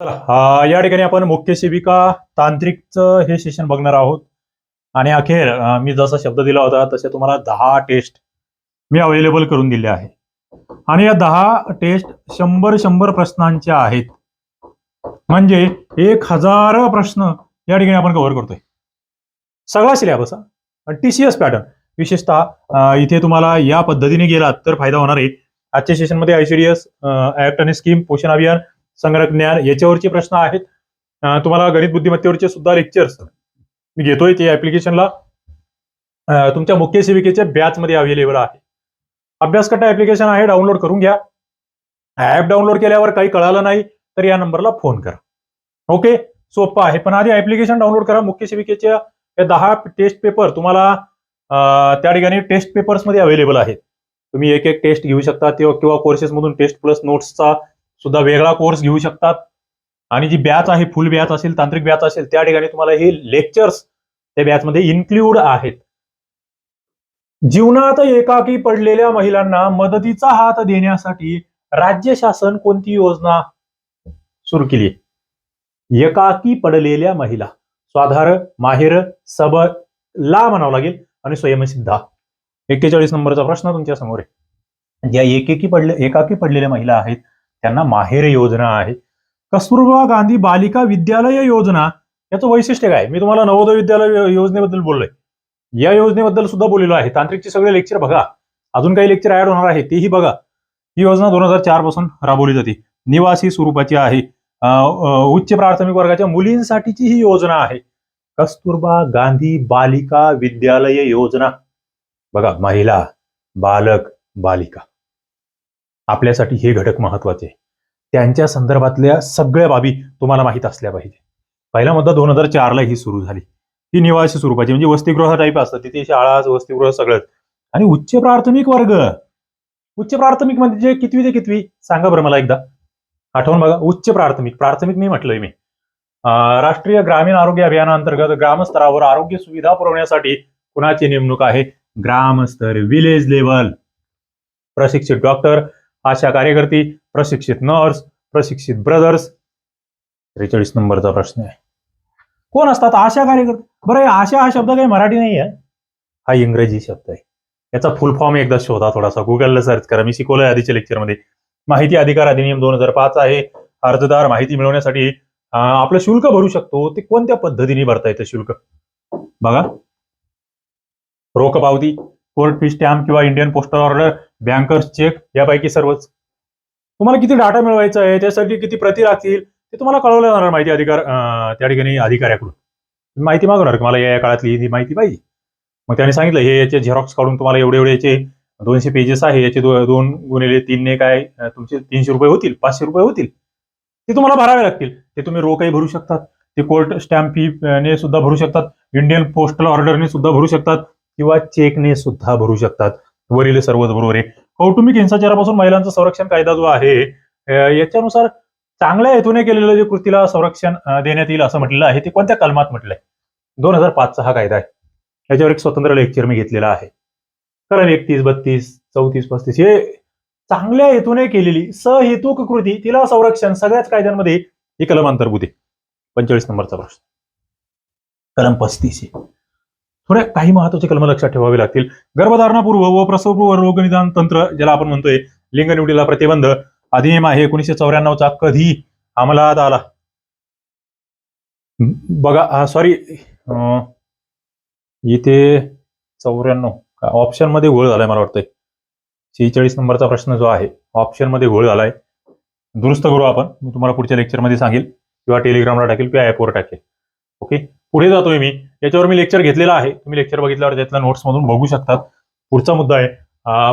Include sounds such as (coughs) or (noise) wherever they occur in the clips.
या ठिकाणी आपण मुख्य सेविका तांत्रिकचं हे सेशन बघणार आहोत. आणि अखेर मी जसा शब्द दिला होता तसे तुम्हाला दहा टेस्ट मी अवेलेबल करून दिले आहे. आणि या दहा टेस्ट शंभर शंभर प्रश्नांच्या आहेत. म्हणजे एक हजार प्रश्न या ठिकाणी आपण कव्हर करतोय. सगळा सिलेबस टीसीएस पॅटर्न विशेषतः इथे तुम्हाला या पद्धतीने गेलात तर फायदा होणार आहे. आजच्या सेशनमध्ये आयसीडीएस ऍक्ट आणि स्कीम पोषण अभियान संगणक ज्ञान याच्यावरचे प्रश्न आहेत. तुम्हाला गणित बुद्धिमत्तेवरचे सुद्धा लेक्चर्स मी घेतोय ते ऍप्लिकेशनला तुमच्या मुख्य सेविकेच्या बॅचमध्ये अवेलेबल आहे. अभ्यासकट्टा ऍप्लिकेशन आहे डाउनलोड करून घ्या. ऍप डाउनलोड केल्यावर काही कळालं नाही तर या नंबरला फोन करा. ओके सोपं आहे. पण आधी ऍप्लिकेशन डाउनलोड करा. मुख्य सेविकेच्या या दहा टेस्ट पेपर तुम्हाला त्या ठिकाणी टेस्ट पेपर्समध्ये अवेलेबल आहेत. तुम्ही एक एक टेस्ट घेऊ शकता किंवा किंवा कोर्सेसमधून टेस्ट प्लस नोट्सचा सुद्धा वेगळा कोर्स घेऊ शकतात. आणि जी बॅच आहे फुल बॅच असेल तांत्रिक बॅच असेल त्या ठिकाणी तुम्हाला हे लेक्चर्स त्या बॅचमध्ये इन्क्ल्यूड आहेत. जीवनात एकाकी पडलेल्या महिलांना मदतीचा हात देण्यासाठी राज्य शासन कोणती योजना सुरू केली? एकाकी पडलेल्या महिला. स्वाधार माहेर सब ला म्हणावं लागेल आणि स्वयंसिद्धा एक्केचाळीस नंबरचा प्रश्न तुमच्यासमोर आहे. ज्या एकेकी पडले एकाकी पडलेल्या महिला आहेत त्यांना माहेर योजना आहे. कस्तुरबा गांधी बालिका विद्यालय योजना याचं वैशिष्ट्य काय? मी तुम्हाला नवोदय विद्यालय योजनेबद्दल बोललोय. या योजनेबद्दल सुद्धा बोललेलो आहे. तांत्रिकचे सगळे लेक्चर बघा. अजून काही लेक्चर ऍड होणार आहे तेही बघा. ही योजना दोन हजार चारपासून राबवली जाते. निवासी स्वरूपाची आहे. उच्च प्राथमिक वर्गाच्या मुलींसाठीची ही योजना आहे. कस्तुरबा गांधी बालिका विद्यालय योजना. बघा महिला बालक बालिका. आपल्यासाठी हे घटक महत्त्वाचे. त्यांच्या संदर्भातल्या सगळ्या बाबी तुम्हाला माहीत असल्या पाहिजे. पहिला मुद्दा दोन हजार चारला ही सुरू झाली. ही निवासी स्वरूपाची म्हणजे वसतिगृह टाईप असतं. तिथे शाळा वसतिगृह सगळंच. आणि उच्च प्राथमिक वर्ग. उच्च प्राथमिक म्हणजे कितवी ते कितवी? सांगा बरं मला एकदा. आठवण बघा. उच्च प्राथमिक. प्राथमिक नाही म्हटलंय मी. अं, राष्ट्रीय ग्रामीण आरोग्य अभियानांतर्गत ग्रामस्तरावर आरोग्य सुविधा पुरवण्यासाठी कुणाची नेमणूक आहे? ग्रामस्तर विलेज लेवल प्रशिक्षित डॉक्टर आशा कार्यकर्ती प्रशिक्षित नर्स प्रशिक्षित ब्रदर्स त्रेचाळीस नंबरचा प्रश्न आहे. कोण असतात आशा कार्यकर्ते? बरं आशा हा शब्द काही मराठी नाही आहे हा इंग्रजी शब्द आहे. याचा फुल फॉर्म एकदा शोधा थोडासा. गुगलला सर्च करा. मी शिकवलंय आधीच्या लेक्चरमध्ये माहिती अधिकार अधिनियम दोन हजार पाच आहे. अर्जदार माहिती मिळवण्यासाठी आपलं शुल्क भरू शकतो. ते कोणत्या पद्धतीने भरता येतं शुल्क? बघा. रोख पावती कोर्ट फी स्टॅम्प किंवा Indian postal order bankers cheque यापैकी सर्वच. तुम्हाला किती डाटा मिळवायचा आहे? त्यासाठी किती प्रती लागतील ते तुम्हाला कळवलं जाणार माहिती अधिकार त्या ठिकाणी अधिकाऱ्याकडून. माहिती मागवणार की मला या काळातली ही माहिती पाहिजे. मग त्याने सांगितलं हे याचे झेरॉक्स काढून तुम्हाला एवढे एवढे याचे दोनशे पेजेस आहे. याचे दो- दोन गुणिले तीनने काय तुमचे तीनशे रुपये होतील पाचशे रुपये होतील. ते तुम्हाला भरावे लागतील. ते तुम्ही रोखही भरू शकतात. ते कोर्ट स्टॅम्प फी ने सुद्धा भरू शकतात. इंडियन पोस्टल ऑर्डरने सुद्धा भरू शकतात. किंवा चेकने सुद्धा भरू शकतात. वरील सर्वच बरोबर आहे. कौटुंबिक हिंसाचारापासून महिलांचं संरक्षण कायदा जो आहे याच्यानुसार चांगल्या हेतूने केलेलं जे कृतीला संरक्षण देण्यात येईल असं म्हटलेलं आहे ते कोणत्या कलमात म्हटलंय? दोन हजार पाचचा हा कायदा आहे. याच्यावर एक स्वतंत्र लेक्चर मी घेतलेला आहे. कारण एकतीस बत्तीस चौतीस पस्तीस हे चांगल्या हेतूने केलेली सहेतुक कृती तिला संरक्षण सगळ्याच कायद्यांमध्ये ही कलम अंतर्भूत आहे. पंचेचाळीस नंबरचा प्रश्न. कलम पस्तीस आहे. थोड्या काही महत्त्वाचे कलम लक्षात ठेवावे लागतील. गर्भधारणापूर्व व प्रसवपूर्व रोगनिदान तंत्र ज्याला आपण म्हणतोय लिंग निवडीला प्रतिबंध अधिनियम आहे एकोणीसशे चौऱ्याण्णवचा कधी अंमलात आला. बघा सॉरी इथे चौऱ्याण्णव. ऑप्शनमध्ये घोळ झालाय मला वाटतंय. शेहेचाळीस नंबरचा प्रश्न जो आहे ऑप्शनमध्ये घोळ झालाय. दुरुस्त करू आपण. मी तुम्हाला पुढच्या लेक्चरमध्ये सांगेल किंवा टेलिग्रामला टाकेल किंवा ॲपवर टाकेल. ओके पुढे जातोय मी. याच्यावर मी लेक्चर घेतलेला आहे. तुम्ही लेक्चर बघितल्यावर त्यातल्या नोट्स मधून बघू शकतात. पुढचा मुद्दा आहे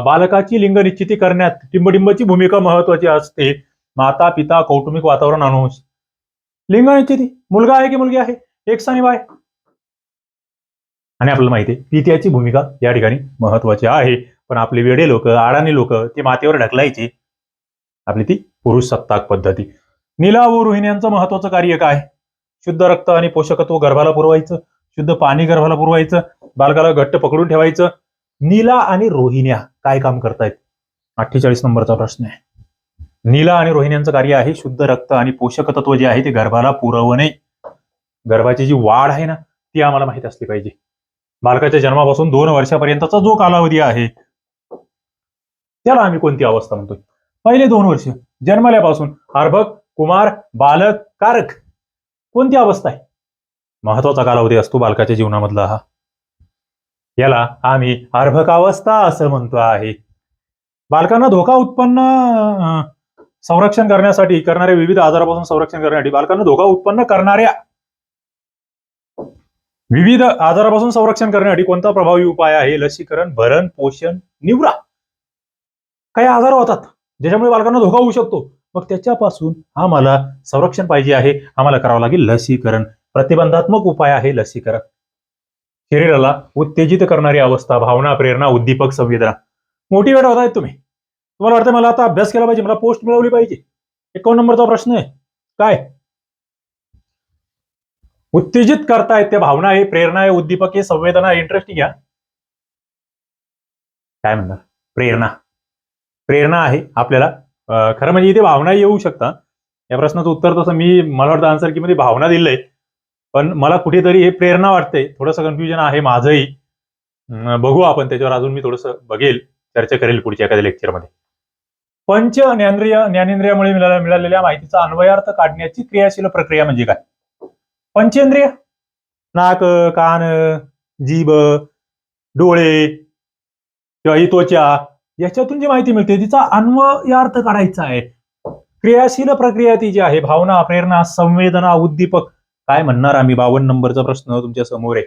बालकाची लिंग निश्चिती करण्यात टिंबडिंबची भूमिका महत्वाची असते. माता पिता कौटुंबिक वातावरण अनुवंश लिंग निश्चिती. मुलगा आहे की मुलगी आहे? एक आणि बाय. आणि आपल्याला माहिती आहे पित्याची भूमिका या ठिकाणी महत्वाची आहे. पण आपले वेडे लोक आडाणी लोक ते मातेवर ढकलायचे. आपली ती पुरुष सत्ताक पद्धती. निला व रोहिण्यांचं महत्वाचं कार्य काय? शुद्ध रक्त आणि पोषकत्व गर्भाला पुरवायचं शुद्ध पाणी गर्भाला पुरवायचं बालकाला घट्ट पकडून ठेवायचं. नीला आणि रोहिण्या काय काम करतायत? अठ्ठेचाळीस नंबरचा प्रश्न आहे. नीला आणि रोहिण्यांचं कार्य आहे शुद्ध रक्त आणि पोषक तत्व जे आहे ते गर्भाला पुरवणे. गर्भाची जी वाढ आहे ना ती आम्हाला माहीत असली पाहिजे. बालकाच्या जन्मापासून दोन वर्षापर्यंतचा जो कालावधी आहे त्याला आम्ही कोणती अवस्था म्हणतोय? पहिले दोन वर्ष. जन्मल्यापासून अर्भक कुमार बालक कारक. कोणती अवस्था आहे? महत्त्वाचा कालावधी असतो बालकाच्या जीवनामधला हा. याला आम्ही अर्भकावस्था असं म्हणतो आहे. बालकांना धोका उत्पन्न संरक्षण करण्यासाठी करणाऱ्या विविध आजारापासून संरक्षण करण्यासाठी बालकांना धोका उत्पन्न करणाऱ्या विविध आजारापासून संरक्षण करण्यासाठी कोणता प्रभावी उपाय आहे? लसीकरण भरण पोषण निवडा. काही आजार होतात ज्याच्यामुळे बालकांना धोका होऊ शकतो. मग त्याच्यापासून आम्हाला संरक्षण पाहिजे आहे. आम्हाला करावं लागेल लसीकरण. प्रतिबंधात्मक उपाय आहे लसीकरण. शरीराला उत्तेजित करणारी अवस्था भावना प्रेरणा उद्दीपक संवेदना. मोटिवेट होत आहेत तुम्ही. तुम्हाला वाटतं मला आता अभ्यास केला पाहिजे मला पोस्ट मिळवली पाहिजे. एकावन्न नंबरचा प्रश्न आहे. काय? उत्तेजित करतायत त्या भावना आहे प्रेरणा आहे उद्दीपक आहे संवेदना इंटरेस्टिंग या. काय म्हणणार? प्रेरणा. प्रेरणा आहे आपल्याला खरं म्हणजे इथे भावना येऊ शकतात. या प्रश्नाचं उत्तर तसं मी मला वाटतं आन्सर की मध्ये भावना दिलंय. पण मला कुठेतरी हे प्रेरणा वाटते. थोडंसं कन्फ्युजन आहे माझंही. बघू आपण त्याच्यावर अजून मी थोडंसं बघेल चर्चा करेल पुढच्या एखाद्या लेक्चरमध्ये पंच ज्ञानेंद्रिय ज्ञानेंद्रियामुळे मिळालेल्या माहितीचा अन्वयार्थ काढण्याची क्रियाशील प्रक्रिया म्हणजे काय? पंचेंद्रिय? नाक कान जीभ डोळे किंवा ही त्वचा याच्यातून जी माहिती मिळते तिचा अन्वय अर्थ काढायचा आहे. क्रियाशील प्रक्रिया ती जी आहे भावना प्रेरणा संवेदना उद्दीपक काय म्हणणार आम्ही? बावन्न नंबरचा प्रश्न तुमच्यासमोर आहे.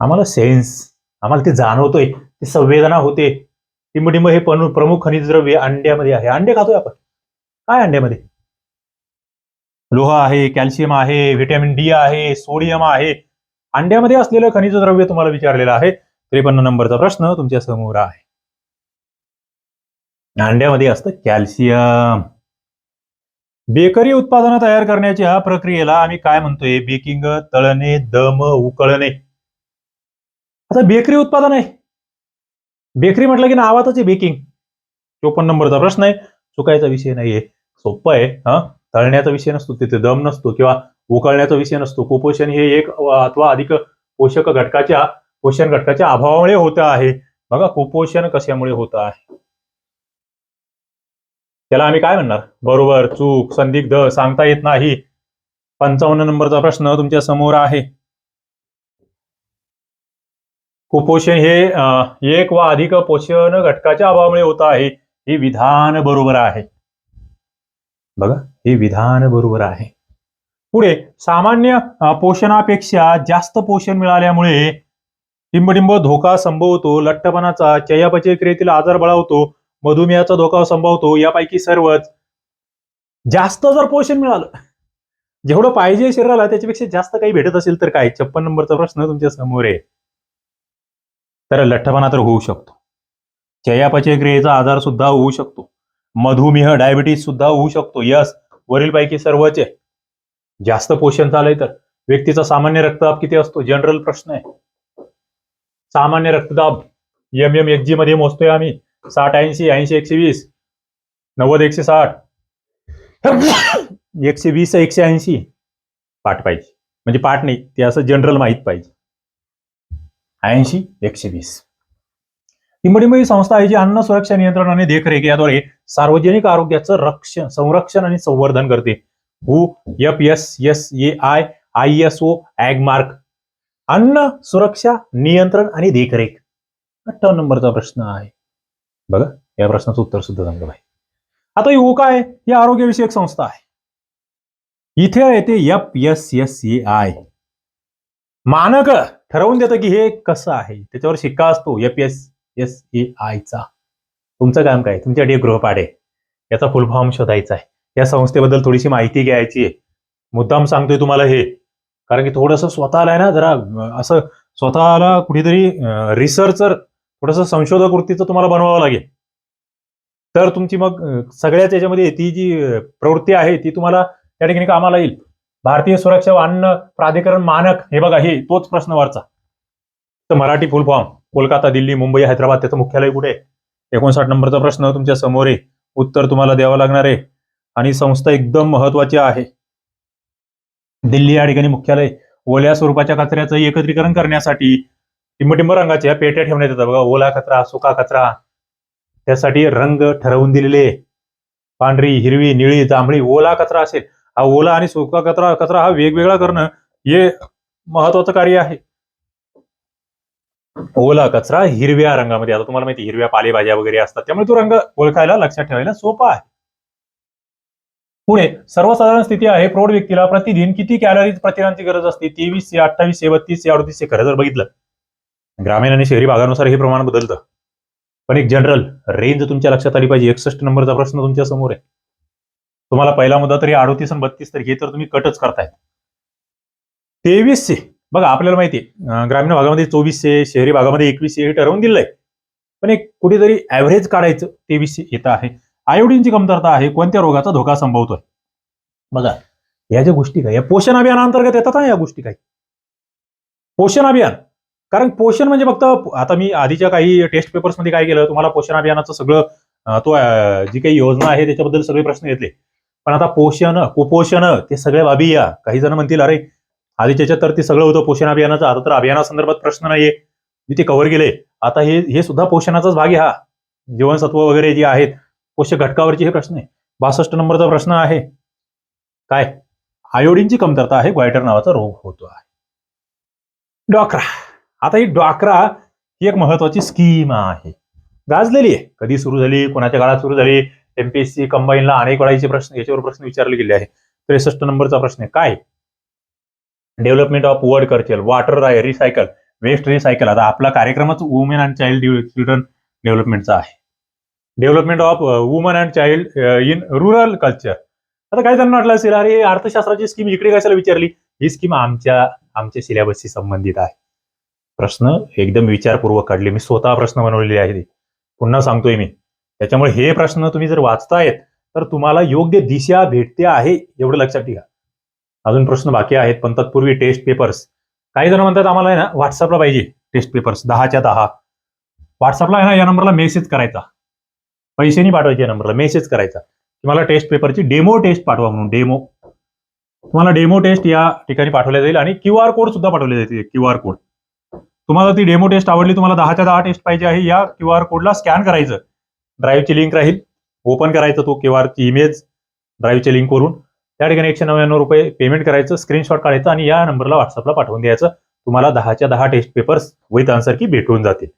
आम्हाला सेन्स आम्हाला ते जाणवतोय ती संवेदना होते. टिंबटिंब हे पण प्रमुख खनिज द्रव्य अंड्यामध्ये आहे. अंडे खातोय आपण. काय अंड्यामध्ये? लोह आहे कॅल्शियम आहे व्हिटॅमिन डी आहे सोडियम आहे. अंड्यामध्ये असलेलं खनिज द्रव्य तुम्हाला विचारलेलं आहे. त्रेपन्न नंबरचा प्रश्न तुमच्यासमोर आहे. अंड्यामध्ये असतं कॅल्शियम. बेकरी उत्पादनं तयार करण्याच्या प्रक्रियेला आम्ही काय म्हणतोय? बेकिंग तळणे दम उकळणे. आता बेकरी उत्पादन आहे. बेकरी म्हटलं की नावातच आहे बेकिंग. चोपन्न नंबरचा प्रश्न आहे. चुकायचा विषय नाहीये. सोपं आहे हा? तळण्याचा विषय नसतो तिथे दम नसतो किंवा उकळण्याचा विषय नसतो. कुपोषण हे एक अथवा अधिक पोषक घटकाच्या पोषण घटकाच्या अभावामुळे होत आहे. बघा कुपोषण कशामुळे होतं आहे? त्याला आम्ही काय म्हणणार? बरोबर चूक संदिग्ध सांगता येत नाही. पंचावन्न नंबरचा प्रश्न तुमच्यासमोर आहे. कुपोषण हे एक वा अधिक पोषण घटकाच्या अभावामुळे होत आहे. हे विधान बरोबर आहे. बघा हे विधान बरोबर आहे. पुढे सामान्य पोषणापेक्षा जास्त पोषण मिळाल्यामुळे टिंबटिंब धोका संभवतो लठ्ठपणाचा चयापचय क्रियेतील आजार बळावतो मधुमेहाचा धोका संभवतो यापैकी सर्वच जास्त जर पोषण मिळालं जेवढं पाहिजे शरीराला त्याच्यापेक्षा जास्त काही भेटत असेल तर काय? छप्पन नंबरचा प्रश्न तुमच्यासमोर आहे. तर लठ्ठपणा तर होऊ शकतो. चयापचय क्रियेचा आजार सुद्धा होऊ शकतो. मधुमेह डायबिटीस सुद्धा होऊ शकतो. यस वरीलपैकी सर्वच आहे. जास्त पोषण चालय तर. व्यक्तीचा सामान्य रक्तदाब किती असतो? जनरल प्रश्न आहे. सामान्य रक्तदाब एम एम एक्जी जी मध्ये मोजतोय आम्ही. साठ ऐंशी ऐंशी एकशे वीस नव्वद एकशे साठ (coughs) एकशे वीस एकशे ऐंशी पाठ पाहिजे. म्हणजे पाठ नाही ते असं जनरल माहीत पाहिजे. ऐंशी एकशे वीस. टिंबडिंब ही संस्था आहे जी अन्न सुरक्षा नियंत्रण आणि देखरेख याद्वारे सार्वजनिक आरोग्याचं रक्षण संरक्षण आणि संवर्धन करते. हु F S S A I I S O mark अन्न सुरक्षा नियंत्रण आणि देखरेख. अठ्ठावन्न नंबरचा प्रश्न आहे. बघा या प्रश्नाचं उत्तर सुद्धा चांगलं भाई आता ही काय? आहे ही आरोग्यविषयक संस्था आहे. इथे येते F S S A I मानक ठरवून देतं की हे कसं आहे. त्याच्यावर शिक्का असतो एफ एस एस ए आयचा तुमचं काम काय? तुमच्यासाठी एक गृहपाठ. आहे याचा फुल फॉर्म शोधायचा आहे. या संस्थेबद्दल थोडीशी माहिती घ्यायची आहे. मुद्दाम सांगतोय तुम्हाला हे. कारण की थोडंसं स्वतःला आहे ना जरा असं स्वतःला कुठेतरी रिसर्चर थोडंसं संशोधक वृत्तीचं तुम्हाला बनवावं लागेल. तर तुमची मग सगळ्याच याच्यामध्ये ती जी प्रवृत्ती आहे ती तुम्हाला त्या ठिकाणी कामाला येईल. भारतीय सुरक्षा व अन्न प्राधिकरण मानक हे बघा हे तोच प्रश्न वरचा. तर मराठी फुल फॉर्म कोलकाता दिल्ली मुंबई हैदराबाद त्याचं मुख्यालय कुठे? एकोणसाठ नंबरचा प्रश्न तुमच्यासमोर आहे. उत्तर तुम्हाला द्यावं लागणार आहे. आणि संस्था एकदम महत्वाची आहे. दिल्ली या ठिकाणी मुख्यालय. ओल्या स्वरूपाच्या कचऱ्याचं एकत्रीकरण करण्यासाठी टिंबटिंब रंगाच्या पेट्या ठेवण्यात येतात बघा. ओला कचरा सुका कचरा. त्यासाठी रंग ठरवून दिलेले. पांढरी हिरवी निळी जांभळी ओला कचरा असेल. हा ओला आणि सुका कचरा कचरा हा वेगवेगळा करणं हे महत्वाचं कार्य आहे. ओला कचरा हिरव्या रंगामध्ये. आता तुम्हाला माहिती हिरव्या पालेभाज्या वगैरे असतात. त्यामुळे तो रंग ओळखायला लक्षात ठेवायला सोपा आहे. पुणे सर्वसाधारण स्थिती आहे प्रौढ व्यक्तीला प्रतिदिन किती कॅलरीज प्रथिनांची गरज असते? तेवीसशे अठ्ठावीसशे बत्तीसशे अडतीसशे खरं जर बघितलं ग्रामीण आणि शहरी भागानुसार हे प्रमाण बदलतं. पण एक जनरल रेंज तुमच्या लक्षात आली पाहिजे. एकसष्ट नंबरचा प्रश्न तुमच्यासमोर आहे. तुम्हाला पहिला मुद्दा तरी अडोतीस आणि बत्तीस तर हे तर तुम्ही कटच करतायत. तेवीसशे बघा आपल्याला माहिती आहे ग्रामीण भागामध्ये चोवीसशे शहरी भागामध्ये एकवीसशे हे ठरवून दिलंय. पण एक कुठेतरी ऍव्हरेज काढायचं तेवीसशे येत आहे. आयोडीनची कमतरता आहे कोणत्या रोगाचा धोका संभवतोय? बघा या ज्या गोष्टी काय या पोषण अभियानाअंतर्गत येतात ना या गोष्टी काही. पोषण अभियान कारण पोषण म्हणजे फक्त आता मी आधीच्या काही टेस्ट पेपर्समध्ये काय केलं तुम्हाला पोषण अभियानाचं सगळं तो जी काही योजना आहे त्याच्याबद्दल सगळे प्रश्न घेतले. पण आता पोषण कुपोषण ते सगळे बाबी या. काही जण म्हणतील अरे आधीच्या तर ते सगळं होतं पोषण अभियानाचं आता तर अभियानासंदर्भात प्रश्न नाहीये. मी ते कव्हर केले. आता हे हे सुद्धा पोषणाचाच भाग आहे हा. जीवनसत्व वगैरे जे आहेत पोषक घटकावरचे हे प्रश्न आहे. बासष्ट नंबरचा प्रश्न आहे काय? आयोडीनची कमतरता आहे ग्वायटर नावाचा रोग होतो आहे. डॉक्रा आता ही डॉक्रा ही एक महत्वाची स्कीम आहे. गाजलेली आहे. कधी सुरू झाली? कोणाच्या काळात सुरू झाली? एमपीएससी कंबाईनला अनेक वेळाचे प्रश्न याच्यावर प्रश्न विचारले गेले आहे त्रेसष्ट नंबरचा प्रश्न आहे. काय? Development of word culture water recycle waste recycle आता आपला कार्यक्रमच वुमेन अँड चाइल्ड चिल्ड्रन डेव्हलपमेंटचा आहे. Development of woman and child in rural culture आता काही त्यांना वाटलं असेल? अरे अर्थशास्त्राची स्कीम इकडे कशाला विचारली? ही स्कीम आमच्या आमच्या सिलेबसशी संबंधित आहे. प्रश्न एकदम विचारपूर्वक काढले. मी स्वतः प्रश्न बनवलेले आहे पुन्हा सांगतोय मी. त्याच्यामुळे हे प्रश्न तुम्ही जर वाचतायत तर तुम्हाला योग्य दिशा भेटते आहे एवढं लक्षात ठेवा. अजून प्रश्न बाकी आहेत पण तत्पूर्वी टेस्ट पेपर्स. काही जण म्हणतात आम्हाला आहे ना व्हॉट्सअपला पाहिजे टेस्ट पेपर्स दहाच्या दहा. व्हॉट्सअपला आहे ना या नंबरला मेसेज करायचा. पैसे नाही पाठवायचे या नंबरला मेसेज करायचा. की मला टेस्ट पेपरची डेमो टेस्ट पाठवा म्हणून डेमो. तुम्हाला डेमो टेस्ट या ठिकाणी पाठवल्या जाईल आणि क्यू आर कोड सुद्धा पाठवले जाईल क्यू आर कोड. तुम्हाला ती डेमो टेस्ट आवडली तुम्हाला दहाच्या दहा टेस्ट पाहिजे आहे या क्यू आर कोडला स्कॅन करायचं. ड्राईव्हची लिंक राहील. ओपन करायचं तो क्यू आरची इमेज ड्राईव्हच्या लिंकवरून त्या ठिकाणी एकशे नव्याण्णव रुपये पेमेंट करायचं स्क्रीनशॉट काढायचं आणि या नंबरला व्हॉट्सअपला पाठवून द्यायचं. तुम्हाला दहाच्या दहा टेस्ट पेपर्स विथ आन्सर की भेटून जातील.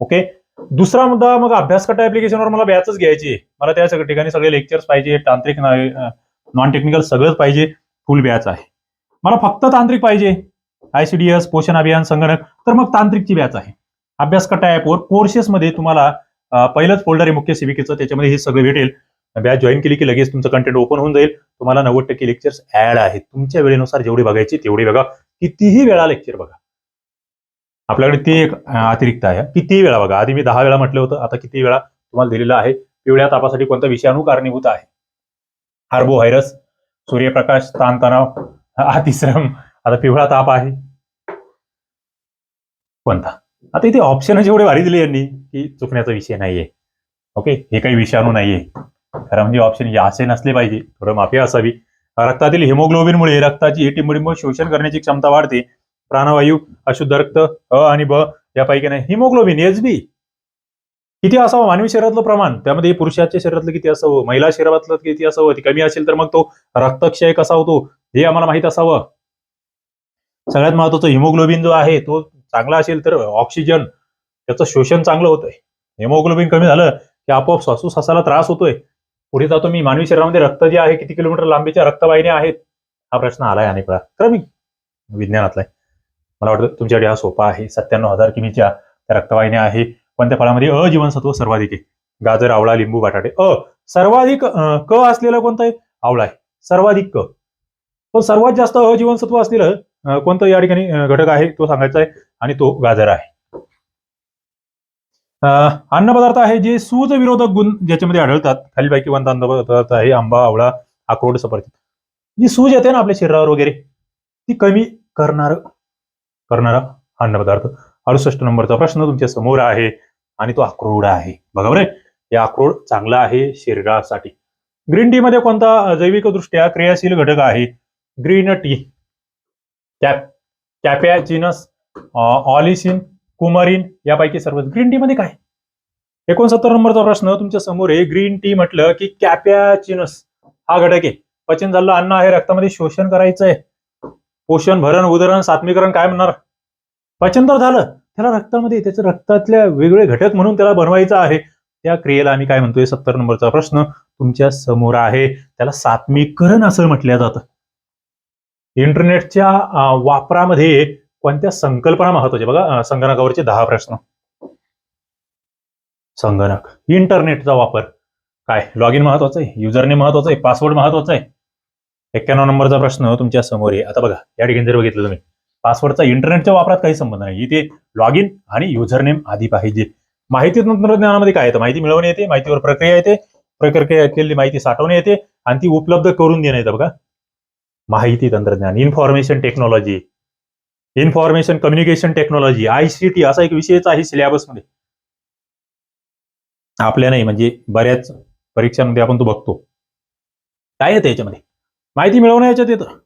ओके दुसरा मुद्दा मग अभ्यासकट्टा ऍप्लिकेशनवर मला बॅचच घ्यायची आहे. मला त्या सगळ्या ठिकाणी सगळे लेक्चर्स पाहिजे तांत्रिक नॉन टेक्निकल सगळंच पाहिजे. फुल बॅच आहे. मला फक्त तांत्रिक पाहिजे. आयसीडीएस पोषण अभियान संगणक तर मग तांत्रिकची बॅच आहे. अभ्यासकट्टा ऍपवर कोर्सेसमध्ये तुम्हाला पहिलंच फोल्डर आहे मुख्य सेविकेचं त्याच्यामध्ये हे सगळं भेटेल. बॅच जॉईन केली की लगेच तुमचं कंटेंट ओपन होऊन जाईल. तुम्हाला नव्वद टक्के लेक्चर्स ऍड आहेत. तुमच्या वेळेनुसार जेवढे बघायचे तेवढे बघा. कितीही वेळा लेक्चर बघा. आपल्याकडे ते एक अतिरिक्त आहे. किती वेळा बघा. आधी मी दहा वेळा म्हटलं होतं. आता किती वेळा तुम्हाला दिलेलं आहे. पिवळ्या तापासाठी कोणता विषाणू कारणीभूत आहे? कार्बोव्हायरस सूर्यप्रकाश ताणतणाव अतिश्रम. आता पिवळा ताप आहे. कोणता? आता इथे ऑप्शन जेवढे भारी दिले यांनी की चुकण्याचा विषय नाहीये. ओके हे काही विषाणू नाहीये. खरं म्हणजे ऑप्शन हे असे नसले पाहिजे. थोडं माफी असावी. रक्तातील हिमोग्लोबिनमुळे रक्ताची एटीमुळे शोषण करण्याची क्षमता वाढते. प्राणवायू अशुद्ध रक्त अ आणि ब यापैकी नाही. हिमोग्लोबिन एच बी किती असावं? मानवी शरीरातलं प्रमाण. त्यामध्ये पुरुषाच्या शरीरातलं किती असावं? महिला शरीरातलं किती असावं? ती कमी असेल तर मग तो रक्तक्षय कसा होतो? हे आम्हाला माहीत असावं. सगळ्यात महत्वाचं हिमोग्लोबिन जो आहे तो चांगला असेल तर ऑक्सिजन त्याचं शोषण चांगलं होतंय. हेमोग्लोबिन कमी झालं की आपोआप श्वासोश्वासाला त्रास होतोय. पुढे जातो मी मानवी शरीरामध्ये रक्त जे आहे किती किलोमीटर लांबीच्या रक्तवाहिन्या आहेत? हा प्रश्न आलाय अनेक वेळा. खरं मी विज्ञानातला आहे. मला वाटतं तुमच्याकडे हा सोपा आहे. सत्त्याण्णव हजार किमीच्या त्या रक्तवाहिन्या आहे. पण त्या फळामध्ये अ जीवनसत्व सर्वाधिक आहे. गाजर आवळा लिंबू बटाटे. अ सर्वाधिक क असलेला कोणतं आहे? आवळा आहे. सर्वाधिक क. पण सर्वात जास्त अ जीवनसत्व असलेलं कोणतं या ठिकाणी घटक आहे? तो सांगायचा आहे आणि तो गाजर आहे. अन्न अन्नपदार्थ आहे जे सूज विरोधक गुण ज्याच्यामध्ये आढळतात. खालीलपैकी कोणता अन्नपदार्थ आहे आंबा आवळा अक्रोड सफरचंद. जी सूज येते ना आपल्या शरीरावर वगैरे ती कमी करणार करणारा अन्नपदार्थ अडुसष्ट नंबरचा प्रश्न तुमच्यासमोर आहे आणि तो अक्रोड आहे. बघा बरे हे अक्रोड चांगलं आहे शरीरासाठी. ग्रीन टी मध्ये कोणता जैविकदृष्ट्या क्रियाशील घटक आहे? Green tea. Cap capsaicin allicin coumarin यापैकी सर्व ग्रीन टी मध्ये काय? एकोणसत्तर नंबरचा प्रश्न तुमच्यासमोर आहे. ग्रीन टी म्हटलं की कॅपॅचिनस हा घटक आहे. पचन झालं अन्न आहे रक्तामध्ये शोषण करायचं आहे पोषण भरण उदरण सात्मीकरण काय म्हणणार? पचन तर झालं. त्याला रक्तामध्ये त्याच्या रक्तातल्या वेगळे घटक म्हणून त्याला बनवायचं आहे. त्या क्रियेला आम्ही काय म्हणतोय? सत्तर नंबरचा प्रश्न तुमच्यासमोर आहे. त्याला सात्मीकरण असं म्हटलं जातं. इंटरनेटच्या वापरामध्ये कोणत्या संकल्पना महत्त्वाच्या बघा संगणकावरचे दहा प्रश्न. संगणक. इंटरनेटचा वापर. काय? लॉग इन महत्वाचं आहे? युजरने महत्वाचं आहे? पासवर्ड महत्त्वाचा आहे? एक्क्याण्णव नंबरचा प्रश्न तुमच्यासमोर आहे. आता बघा या ठिकाणी जर बघितलं तुम्ही. पासवर्डचा इंटरनेटच्या वापरात काही संबंध नाही. इथे लॉग इन आणि युझरनेम आधी पाहिजे. माहिती तंत्रज्ञानामध्ये काय येतं? माहिती मिळवणे येते माहितीवर प्रक्रिया येते प्रक्रिया केलेली माहिती साठवणे येते आणि ती उपलब्ध करून देणे येतं. बघा. माहिती तंत्रज्ञान information technology information communication technology I C T असा एक विषयच आहे सिलेबसमध्ये आपल्या नाही म्हणजे बऱ्याच परीक्षांमध्ये आपण तो बघतो. काय येतं याच्यामध्ये? माहिती मिळवणं याच्यात येतं.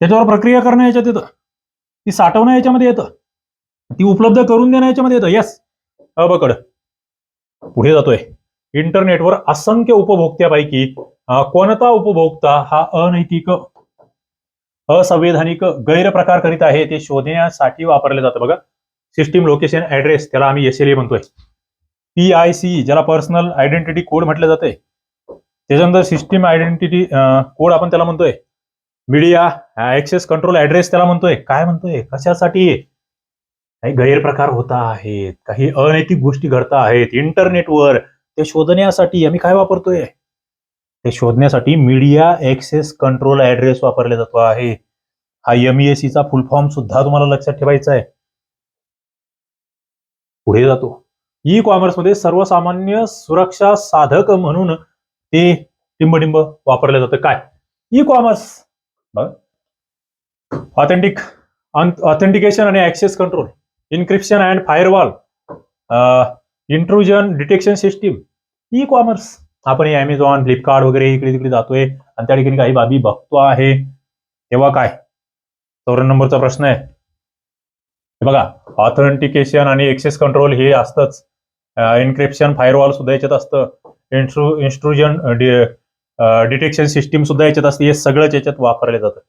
त्याच्यावर प्रक्रिया करणं याच्यात येतं. ती साठवणं याच्यामध्ये येतं. ती उपलब्ध करून देणं याच्यामध्ये येतं. यस अबकड पुढे जातोय. इंटरनेटवर असंख्य उपभोक्त्यापैकी कोणता उपभोक्ता हा अनैतिक असंवैधानिक गैरप्रकार करीत आहे ते शोधण्यासाठी वापरले जातं. बघा सिस्टीम लोकेशन ऍड्रेस त्याला आम्ही एसएलए म्हणतोय. पी आय सी ज्याला पर्सनल आयडेंटिटी कोड म्हटलं जाते त्याच्यानंतर सिस्टीम आयडेंटिटी कोड आपण त्याला म्हणतोय. मीडिया ऍक्सेस कंट्रोल ऍड्रेस त्याला म्हणतोय. काय म्हणतोय? कशासाठी? काही गैरप्रकार होत आहेत. काही अनैतिक गोष्टी घडता आहेत. इंटरनेटवर ते शोधण्यासाठी आम्ही काय वापरतोय? ते शोधण्यासाठी मीडिया ऍक्सेस कंट्रोल ऍड्रेस वापरला जातो आहे. हा एमईएससी चा फुल फॉर्म सुद्धा तुम्हाला लक्षात ठेवायचा आहे. पुढे जातो. ई कॉमर्समध्ये सर्वसामान्य सुरक्षा साधक म्हणून ते टिंबटिंब वापरलं जातं. काय? ई कॉमर्स ऑथेंटिक ऑथेंटिकेशन आणि access control encryption and firewall intrusion detection system e commerce आपण हे अमेझॉन फ्लिपकार्ट वगैरे इकडे तिकडे जातोय. आणि त्या ठिकाणी काही बाबी बघतो आहे. तेव्हा काय? चौऱ्याण्णव नंबरचा प्रश्न आहे. हे बघा ऑथेंटिकेशन आणि एक्सेस कंट्रोल हे असतंच. इन्क्रिप्शन फायरवॉल सुद्धा याच्यात असतं. इंट्रू इन्स्ट्रुजन डिटेक्शन सिस्टीम सुद्धा याच्यात असते. हे सगळंच याच्यात वापरलं जातं.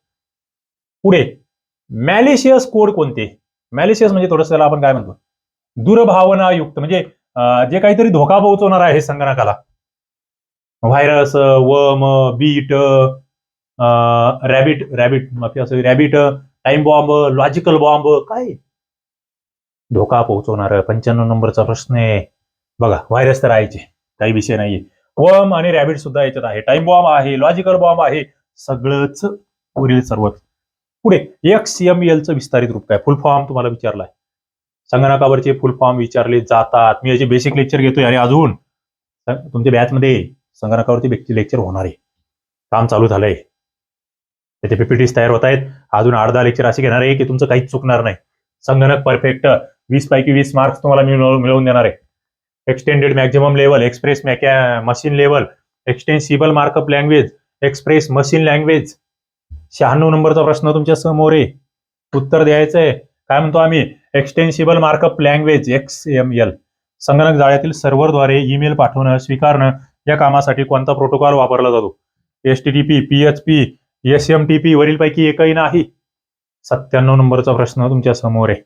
पुढे मॅलिशियस कोड कोणते? मॅलिशियस म्हणजे थोडंसं त्याला आपण काय म्हणतो? दुर्भावनायुक्त म्हणजे जे काहीतरी धोका पोहोचवणार आहे संगणकाला. व्हायरस वम बीट रॅबिट रॅबिट माफी असं rabbit time bomb logical bomb काय? धोका पोहोचवणार uh, पंच्याण्णव नंबरचा प्रश्न आहे. बघा व्हायरस तर आहेचे काही विषय नाहीये. वम आणि रॅबिट सुद्धा याच्यात आहे. टाइम बॉम्ब आहे लॉजिकल बॉम्ब आहे. सगळंच पुढील सर्व पुढे एक्स एम एलचं विस्तारित रूप काय? फुल फॉर्म तुम्हाला विचारलाय. संगणकावरचे फुल फॉर्म विचारले जातात. मी याचे बेसिक लेक्चर घेतोय आणि अजून तुमच्या बॅचमध्ये संगणकावरती व्यक्ती लेक्चर होणार आहे. काम चालू झालंय. त्याचे पीपीटीस तयार होत आहेत. अजून आठ दहा लेक्चर असे घेणार आहे की तुमचं काहीच चुकणार नाही. संगणक परफेक्ट वीस पैकी वीस मार्क्स तुम्हाला मिळवून देणार आहे. Extended maximum level express मॅकॅ machine level extensible markup language express machine language शहाण्णव नंबरचा प्रश्न तुमच्यासमोर आहे. उत्तर द्यायचं आहे काय म्हणतो आम्ही? Extensible markup language X M L संगणक जाळ्यातील सर्व्हरद्वारे ईमेल पाठवणं स्वीकारणं या कामासाठी कोणता प्रोटोकॉल वापरला जातो? S T T P P H P S M T P वरीलपैकी एकही नाही. सत्त्याण्णव नंबरचा प्रश्न तुमच्यासमोर आहे.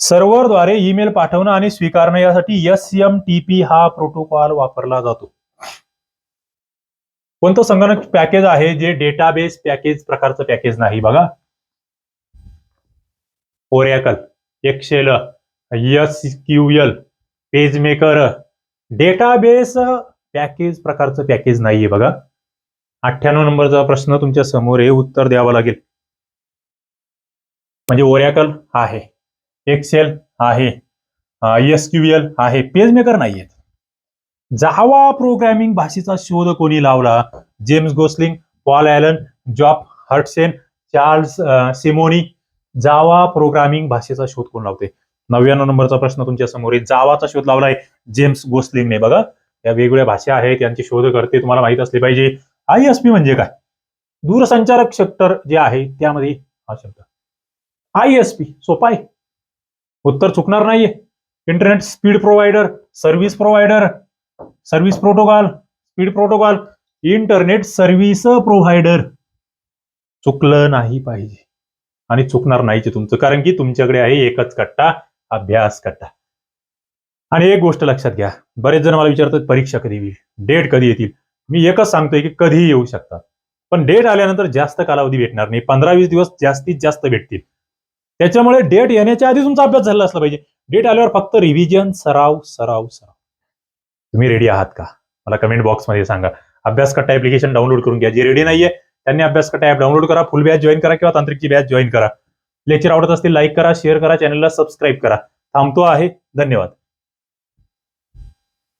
सर्व्हरद्वारे ईमेल पाठवणं आणि स्वीकारणं यासाठी एस एम टी पी हा प्रोटोकॉल वापरला जातो. कोणतं संगणक पॅकेज आहे जे डेटाबेस पॅकेज प्रकारचं पॅकेज नाही बघा? Oracle Excel S Q L PageMaker database package प्रकारचं पॅकेज नाहीये बघा. अठ्ठ्याण्णव नंबरचा प्रश्न तुमच्यासमोर आहे उत्तर द्यावं लागेल. म्हणजे ओरॅकल आहे एक्सेल आहे एस क्यू एल आहे पेजमेकर नाहीयेत. जावा प्रोग्रॅमिंग भाषेचा शोध कोणी लावला? James Gosling Paul Allen Job Hertsen Charles Simonyi. Java programming भाषेचा शोध कोण लावते नव्याण्णव नंबरचा प्रश्न तुमच्यासमोर आहे. जावाचा शोध लावलाय जेम्स गोस्लिंगने बघा या वेगवेगळ्या भाषा आहेत यांचे शोध करते तुम्हाला माहीत असले पाहिजे. आय एस पी म्हणजे काय? दूरसंचारक सेक्टर जे आहे त्यामध्ये हा शब्द. आय एस पी सोपा आहे. उत्तर चुकणार नाहीये. Internet speed provider service provider service protocol speed protocol internet service provider. चुकलं नाही पाहिजे. आणि चुकणार नाहीचे तुमचं. कारण की तुमच्याकडे आहे एकच कट्टा. अभ्यास करता. आणि एक गोष्ट लक्षात घ्या. बरेच जण मला विचारतात परीक्षा कधी येईल? डेट कधी येतील? मी एकच सांगतोय की कधीही येऊ शकतात. पण डेट आल्यानंतर जास्त कालावधी भेटणार नाही. पंधरा वीस दिवस जास्तीत जास्त भेटतील. त्याच्यामुळे डेट येण्याच्या आधी तुमचा अभ्यास झाला असला पाहिजे. डेट आल्यावर फक्त रिव्हिजन सराव सराव सराव. तुम्ही रेडी आहात का? मला कमेंट बॉक्समध्ये सांगा. अभ्यास कट्टा ऍप्लिकेशन डाउनलोड करून घ्या. जे रेडी नाहीये त्यांनी अभ्यास कट्टा ऍप डाउनलोड करा. फुल बॅच जॉईन करा किंवा तांत्रिकची बॅच जॉईन करा. लेक्चर आवडत असतील लाईक करा शेअर करा चॅनलला सबस्क्राईब करा. थांबतो आहे. धन्यवाद.